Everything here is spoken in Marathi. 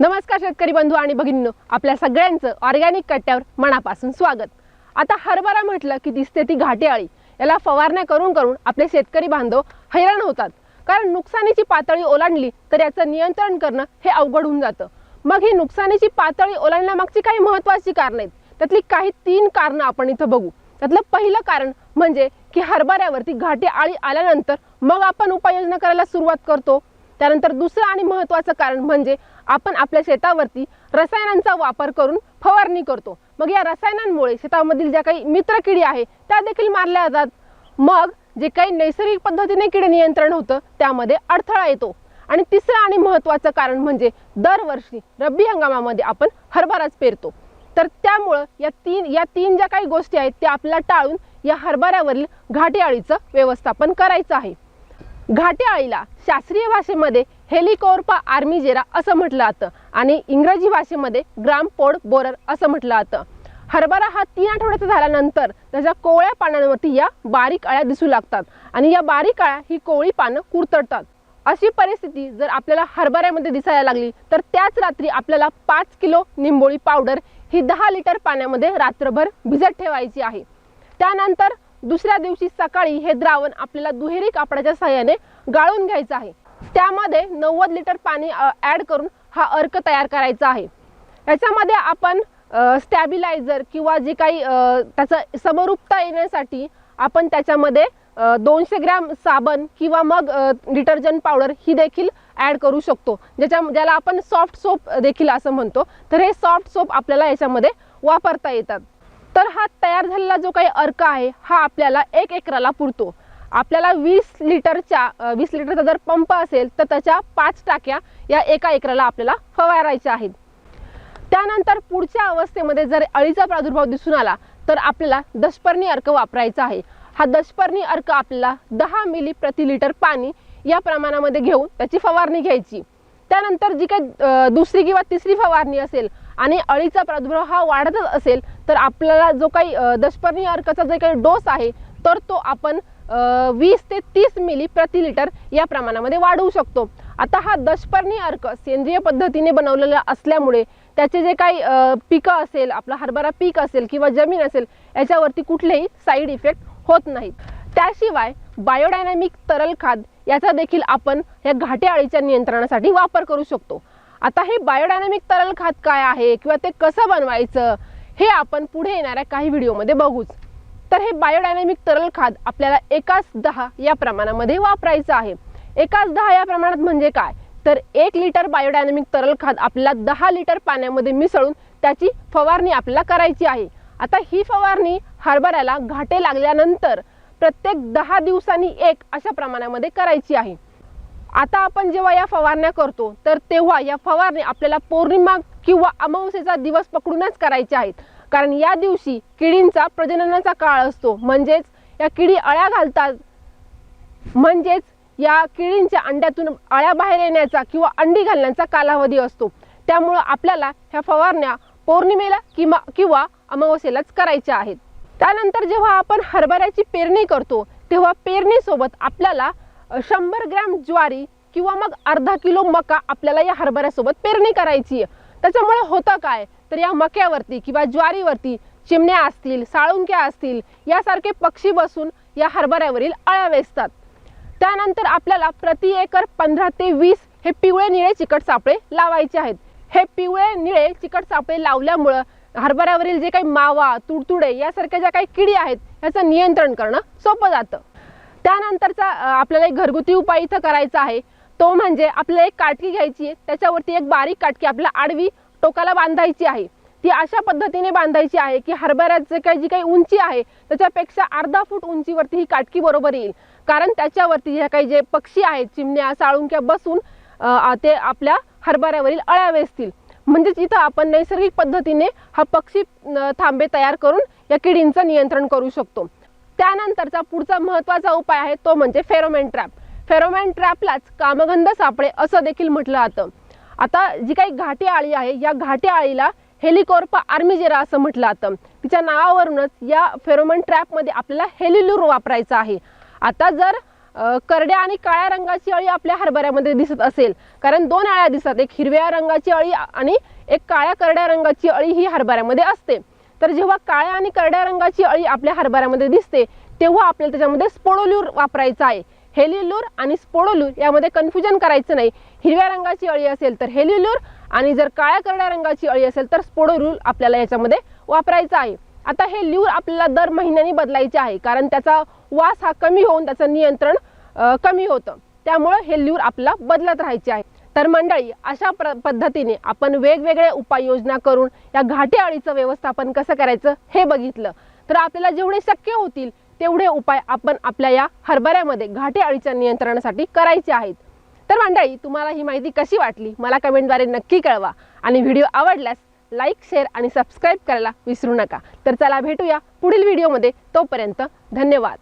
नमस्कार शेतकरी बंधू आणि भगिनींनो आपल्या सगळ्यांचं ऑर्गॅनिक कट्ट्यावर मनापासून स्वागत. आता हरभरा म्हटलं की दिसते ती घाटेआळी. याला फवारण्या करून करून आपले शेतकरी बांधव हैराण होतात. कारण नुकसानीची पातळी ओलांडली तर याचं नियंत्रण करणं हे अवघड होऊन जातं. मग ही नुकसानीची पातळी ओलांडण्यामागची काही महत्त्वाची कारणं आहेत. त्यातली काही तीन कारणं आपण इथं बघू. त्यातलं पहिलं कारण म्हणजे की हरभऱ्यावरती घाटे आळी आल्यानंतर मग आपण उपाययोजना करायला सुरुवात करतो. त्यानंतर दुसरं आणि महत्त्वाचं कारण म्हणजे आपण आपल्या शेतावरती रसायनांचा वापर करून फवारणी करतो. मग या रसायनांमुळे शेतामधील ज्या काही मित्रकिडी आहे त्या देखील मारल्या जातात. मग जे काही नैसर्गिक पद्धतीने कीड नियंत्रण होतं त्यामध्ये अडथळा येतो. आणि तिसरं आणि महत्त्वाचं कारण म्हणजे दरवर्षी रब्बी हंगामामध्ये आपण हरभराच पेरतो. तर त्यामुळं या तीन या तीन ज्या काही गोष्टी आहेत त्या आपल्याला टाळून या हरभऱ्यावरील घाटेआळीचं अळीचं व्यवस्थापन करायचं आहे. घाटेआळीला अळीला शास्त्रीय भाषेमध्ये हेलिकोर्पा आर्मिजेरा असं म्हटलं जातं. आणि इंग्रजी भाषेमध्ये ग्राम पोड बोरर असं म्हटलं जातं. हरभरा हा तीन आठवड्याचा झाल्यानंतर त्याच्या कोवळ्या पानांवरती या बारीक अळ्या दिसू लागतात. आणि या बारीक अळ्या ही कोवळी पानं कुरतडतात. अशी परिस्थिती जर आपल्याला हरभऱ्यामध्ये दिसायला लागली तर त्याच रात्री आपल्याला पाच किलो निंबोळी पावडर ही दहा लिटर पाण्यामध्ये रात्रभर भिजत ठेवायची आहे. त्यानंतर दुसऱ्या दिवशी सकाळी हे द्रावण आपल्याला दुहेरी कापडाच्या सहाय्याने गाळून घ्यायचं आहे. त्यामध्ये नव्वद लिटर पाणी ॲड करून हा अर्क तयार करायचा आहे. याच्यामध्ये आपण स्टॅबिलायझर किंवा जे काही त्याचं समरूपता येण्यासाठी आपण त्याच्यामध्ये दोनशे ग्रॅम साबण किंवा मग डिटर्जंट पावडर ही देखील ॲड करू शकतो. ज्याच्या ज्याला आपण सॉफ्ट सोप देखील असं म्हणतो. तर हे सॉफ्ट सोप आपल्याला याच्यामध्ये वापरता येतात. तर हा तयार झालेला जो काही अर्क आहे हा आपल्याला एक एकराला पुरतो. आपल्याला वीस लिटरच्या वीस लिटरचा जर पंप असेल तर त्याच्या पाच टाक्या या एका एकराला आपल्याला फवारायच्या आहेत. त्यानंतर पुढच्या अवस्थेमध्ये जर अळीचा प्रादुर्भाव दिसून आला तर आपल्याला दशपर्णी अर्क वापरायचा आहे. हा दशपर्णी अर्क आपल्याला दहा मिली प्रति लिटर पाणी या प्रमाणामध्ये घेऊन त्याची फवारणी घ्यायची. त्यानंतर जी काही दुसरी किंवा तिसरी फवारणी असेल आणि अळीचा प्रादुर्भाव हा वाढतच असेल तर आपल्याला जो काही दशपर्णी अर्काचा जो काही डोस आहे तर तो आपण वीस ते तीस मिली प्रति लिटर या प्रमाणामध्ये वाढवू शकतो. आता हा दशपर्णी अर्क सेंद्रिय पद्धतीने बनवलेला असल्यामुळे त्याचे जे काही पिकं असेल आपला हरभरा पीक असेल किंवा जमीन असेल याच्यावरती कुठलेही साईड इफेक्ट होत नाहीत. त्याशिवाय बायोडायनॅमिक तरल खाद याचा देखील आपण या घाटे अळीच्या नियंत्रणासाठी वापर करू शकतो. आता हे बायोडायनॅमिक तरल खाद काय आहे किंवा ते कसं बनवायचं हे आपण पुढे येणाऱ्या काही व्हिडिओमध्ये बघूच. तर हे बायोडायनॅमिक तरल खाद आपल्याला एकाच दहा या प्रमाणामध्ये वापरायचं आहे. एकाच दहा या प्रमाणात म्हणजे काय? तर एक लिटर बायोडायनॅमिक तरल खाद आपल्याला दहा लिटर पाण्यामध्ये मिसळून त्याची फवारणी आपल्याला करायची आहे. आता ही फवारणी हरभऱ्याला घाटे लागल्यानंतर प्रत्येक दहा दिवसांनी एक अशा प्रमाणामध्ये करायची आहे. आता आपण जेव्हा या फवारण्या करतो तर तेव्हा या फवारणी आपल्याला पौर्णिमा किंवा अमावस्येचा दिवस पकडूनच करायच्या आहेत. कारण या दिवशी किडींचा प्रजननाचा काळ असतो. म्हणजेच या किडी अळ्या घालतात. म्हणजेच या किडींच्या अंड्यातून अळ्या बाहेर येण्याचा किंवा अंडी घालण्याचा कालावधी असतो. त्यामुळं आपल्याला ह्या फवारण्या पौर्णिमेला किंवा किंवा अमावस्येलाच करायच्या आहेत. त्यानंतर जेव्हा आपण हरभऱ्याची पेरणी करतो तेव्हा पेरणीसोबत आपल्याला शंभर ग्रॅम ज्वारी किंवा मग अर्धा किलो मका आपल्याला या हरभऱ्यासोबत पेरणी करायची आहे. त्याच्यामुळे होतं काय? तर या मक्यावरती किंवा ज्वारीवरती चिमण्या असतील साळुंक्या असतील यासारखे पक्षी बसून या हरभऱ्यावरील अळ्या वेचतात. त्यानंतर आपल्याला प्रति एकर पंधरा ते वीस हे पिवळे निळे चिकट सापळे लावायचे आहेत. हे पिवळे निळे चिकट सापळे लावल्यामुळं हरभऱ्यावरील जे काही मावा तुडतुडे यासारख्या ज्या काही किडी आहेत याचं नियंत्रण करणं सोपं जातं. त्यानंतरचा आपल्याला एक घरगुती उपाय इथं करायचा आहे. तो म्हणजे आपल्याला एक काटकी घ्यायची आहे. त्याच्यावरती एक बारीक काटकी आपल्या आडवी टोकाला बांधायची आहे. ती अशा पद्धतीने बांधायची आहे की हरभऱ्याचं काही जी काही उंची आहे त्याच्यापेक्षा अर्धा फूट उंचीवरती ही काटकी बरोबर येईल. कारण त्याच्यावरती ज्या काही जे पक्षी आहेत चिमण्या साळुंक्या बसून ते आपल्या हरभऱ्यावरील अळ्या वेचतील. म्हणजेच इथं आपण नैसर्गिक पद्धतीने हा पक्षी थांबे तयार करून या किडींचं नियंत्रण करू शकतो. त्यानंतरचा पुढचा महत्त्वाचा उपाय आहे तो म्हणजे फेरोमेन ट्रॅप. फेरोमॅन ट्रॅपलाच कामगंध सापळे असं देखील म्हटलं जातं. आता जी काही घाटी आळी आहे या घाटी आळीला हेलिकोर्पा आर्मिजेरा असं म्हटलं जातं. तिच्या नावावरूनच या फेरोमन ट्रॅपमध्ये आपल्याला हेलिलूर वापरायचं आहे. आता जर करड्या आणि काळ्या रंगाची अळी आपल्या हरभऱ्यामध्ये दिसत असेल कारण दोन अळ्या दिसतात एक हिरव्या रंगाची अळी आणि एक काळ्या करड्या रंगाची अळी ही हरभऱ्यामध्ये असते. तर जेव्हा काळ्या आणि करड्या रंगाची अळी आपल्या हरभऱ्यामध्ये दिसते तेव्हा आपल्याला त्याच्यामध्ये स्पोडोल्यूर वापरायचा आहे. हेलिलूर आणि स्पोडोलूर यामध्ये कन्फ्युजन करायचं नाही. हिरव्या रंगाची अळी असेल तर हेलिलूर आणि जर काळ्या करड्या रंगाची अळी असेल तर स्पोडोलूर आपल्याला याच्यामध्ये वापरायचं आहे. आता हे ल्यूर आपल्याला दर महिन्यानी बदलायचे आहे कारण त्याचा वास हा कमी होऊन त्याचं नियंत्रण कमी होतं. त्यामुळं हे ल्यूर आपल्याला बदलत राहायचे आहे. तर मंडळी अशा प्र पद्धतीने आपण वेगवेगळ्या उपाययोजना करून या घाटे अळीचं व्यवस्थापन कसं करायचं हे बघितलं. तर आपल्याला जेवढे शक्य होतील तेवढे उपाय आपण आपल्या या हरभऱ्यामध्ये घाटे अळीच्या नियंत्रणासाठी करायचे आहेत. तर मंडळी तुम्हाला ही माहिती कशी वाटली? मला कमेंटद्वारे नक्की कळवा. आणि व्हिडिओ आवडल्यास लाईक शेअर आणि सबस्क्राईब करायला विसरू नका. तर चला भेटूया पुढील व्हिडिओमध्ये. तोपर्यंत धन्यवाद.